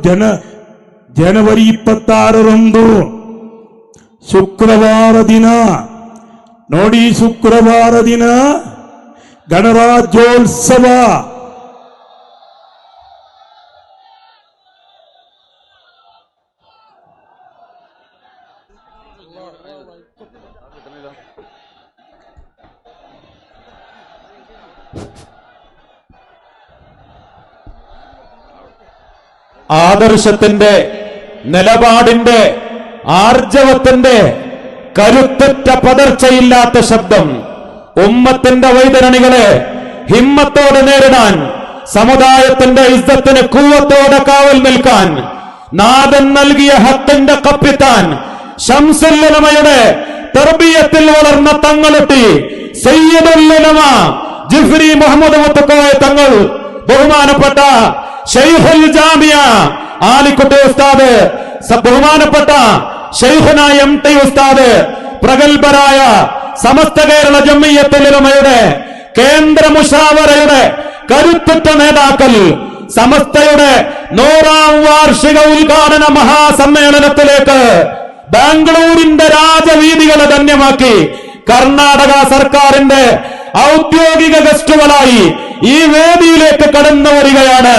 ಜನ ಜನವರಿ ಇಪ್ಪತ್ತಾರರಂದು ಶುಕ್ರವಾರ ದಿನ ನೋಡಿ ಶುಕ್ರವಾರ ದಿನ ಗಣರಾಜ್ಯೋತ್ಸವ. ആദർശത്തിന്റെ നിലപാടിന്റെ ആർജവത്തിന്റെ കരുത്തുറ്റ പതർച്ചയില്ലാത്ത ശബ്ദം ഉമ്മത്തിന്റെ വൈതരണികളെ ഹിമ്മത്തോടെ നേരിടാൻ സമുദായത്തിന്റെ ഇസ്തത്തിന് കൂവത്തോടെ കാവൽ നിൽക്കാൻ നാദൻ നൽകിയ ഹത്തിന്റെ കപ്പിത്താൻ ശംസുല്ലമയുടെ തെർബിയത്തിൽ വളർന്ന തങ്ങളെത്തി സയ്യദുല്ലമ ജിഫ്രി മുഹമ്മദ് മുത്തക്കോയ തങ്ങൾ ബഹുമാനപ്പെട്ട ജാമിയ ആലിക്കുട്ടി ഉസ്താദ് ബഹുമാനപ്പെട്ട ഷെയ്ഖുന എം ടി ഉസ്താദ് പ്രഗത്ഭരായ സമസ്ത കേരള ജമ്മിയത്തുലമയുടെ കേന്ദ്ര മുഷാവറയുടെ കരുത്തുറ്റ നേതാക്കൾ സമസ്തയുടെ നൂറാം വാർഷിക ഉദ്ഘാടന മഹാസമ്മേളനത്തിലേക്ക് ബാംഗ്ലൂരിന്റെ രാജവീതികളെ ധന്യമാക്കി കർണാടക സർക്കാരിന്റെ ഔദ്യോഗിക ഗസ്റ്റുകളായി ഈ വേദിയിലേക്ക് കടന്നു വരികയാണ്.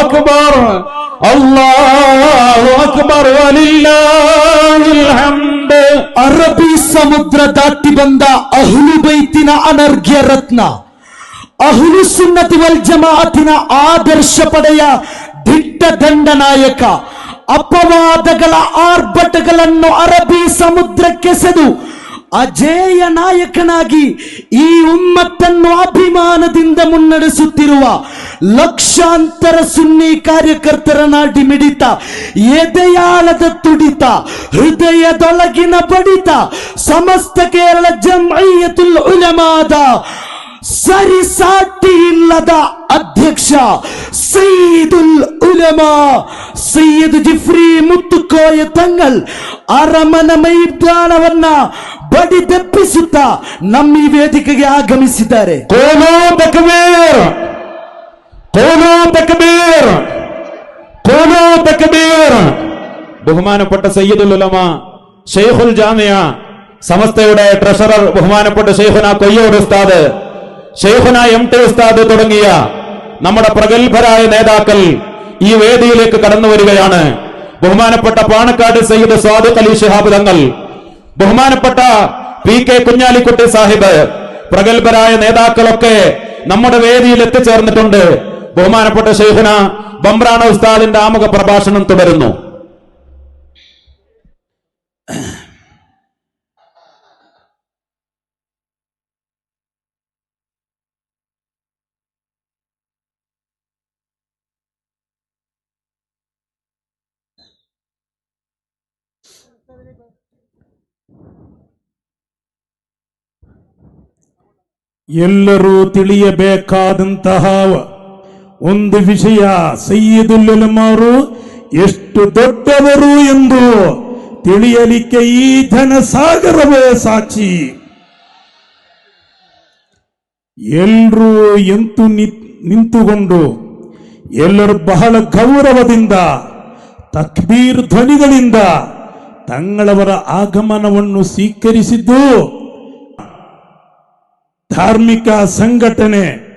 أكبر الله أكبر ولله ಅರಬಿ ಸಮುದ್ರ ದಾಟಿ ಬಂದ ಅಹುಲು ಬೈತಿನ ಅನರ್ಘ್ಯ ರತ್ನ. ಅಹುಲು ಸುನ್ನತಿ ವಲ್ ಜಮಾತಿನ ಆದರ್ಶ ಪಡೆಯ ದಿಟ್ಟ ದಂಡನಾಯಕ ಅಪವಾದಗಳ ಆರ್ಭಟಗಳನ್ನು ಅರಬಿ ಸಮುದ್ರಕ್ಕೆಸೆದು ಅಜೇಯ ನಾಯಕನಾಗಿ ಈ ಉಮ್ಮತ್ತನ್ನು ಅಭಿಮಾನದಿಂದ ಮುನ್ನಡೆಸುತ್ತಿರುವ ಲಕ್ಷಾಂತರ ಸುನ್ನಿ ಕಾರ್ಯಕರ್ತರ ನಾಡಿ ಮಿಡಿತ, ಎದೆಯಾಳದ ತುಡಿತ, ಹೃದಯದೊಳಗಿನ ಬಡಿತ, ಸಮಸ್ತ ಕೇರಳ ಜಮೈಯತುಲ್ ಉಲಮಾದ ಸರಿಸಾಟಿ ಇಲ್ಲದ ಅಧ್ಯಕ್ಷ ಸೈದುಲ್ ಉಲಮಾ, ಸೈಯದ್ ಜಿಫ್ರಿ ಮುತ್ತುಕೋಯ ತಂಗಲ್ ಅರಮನ ಮೈದಾನವನ್ನ ಬಡಿದೆಪ್ಪಿಸುತ್ತಾ ನಮ್ಮ ಈ ವೇದಿಕೆಗೆ ಆಗಮಿಸಿದ್ದಾರೆ ಕೋನೋ ತಕ್ಬೀರ್ ಕೋನೋ തക്ബീർ കോനോ തക്ബീർ ബഹുമാനപ്പെട്ട സയ്യിദുൽ ഉലമ ഷെയ്ഖുൽ ജാമിയ സമസ്തയുടെ ട്രഷറർ ബഹുമാനപ്പെട്ട ഷെയ്ഖുന കൊയ്യോട് ഉസ്താദ് ഷെയ്ഖുന എം ടി ഉസ്താദ് തുടങ്ങിയ നമ്മുടെ പ്രഗത്ഭരായ നേതാക്കൾ ഈ വേദിയിലേക്ക് കടന്നു വരികയാണ് ബഹുമാനപ്പെട്ട പാണക്കാട് സയ്യിദ് സ്വാദിഖ് അലി ശിഹാബ് തങ്ങൾ ബഹുമാനപ്പെട്ട പി കെ കുഞ്ഞാലിക്കുട്ടി സാഹിബ് പ്രഗത്ഭരായ നേതാക്കളൊക്കെ നമ്മുടെ വേദിയിൽ എത്തിച്ചേർന്നിട്ടുണ്ട്. ബഹുമാനപ്പെട്ട ഷെയ്ഖുന ബംബ്രാണ ഉസ്താദിന്റെ ആമുഖ പ്രഭാഷണം തുടരുന്നു. ಎಲ್ಲರೂ ತಿಳಿಯಬೇಕಾದಂತಹ ಒಂದು ವಿಷಯ ಸೈಯದುಲ್ಲಮಾರು ಎಷ್ಟು ದೊಡ್ಡವರು ಎಂದು ತಿಳಿಯಲಿಕ್ಕೆ ಈ ಜನಸಾಗರವೇ ಸಾಕ್ಷಿ. ಎಲ್ಲರೂ ಎಂತು ನಿಂತುಕೊಂಡು ಎಲ್ಲರೂ ಬಹಳ ಗೌರವದಿಂದ, ತಕ್ಬೀರ್ ಧ್ವನಿಗಳಿಂದ ತಂಗಳವರ ಆಗಮನವನ್ನು ಸ್ವೀಕರಿಸಿದ್ದು ಕಾರ್ಮಿಕ ಸಂಘಟನೆ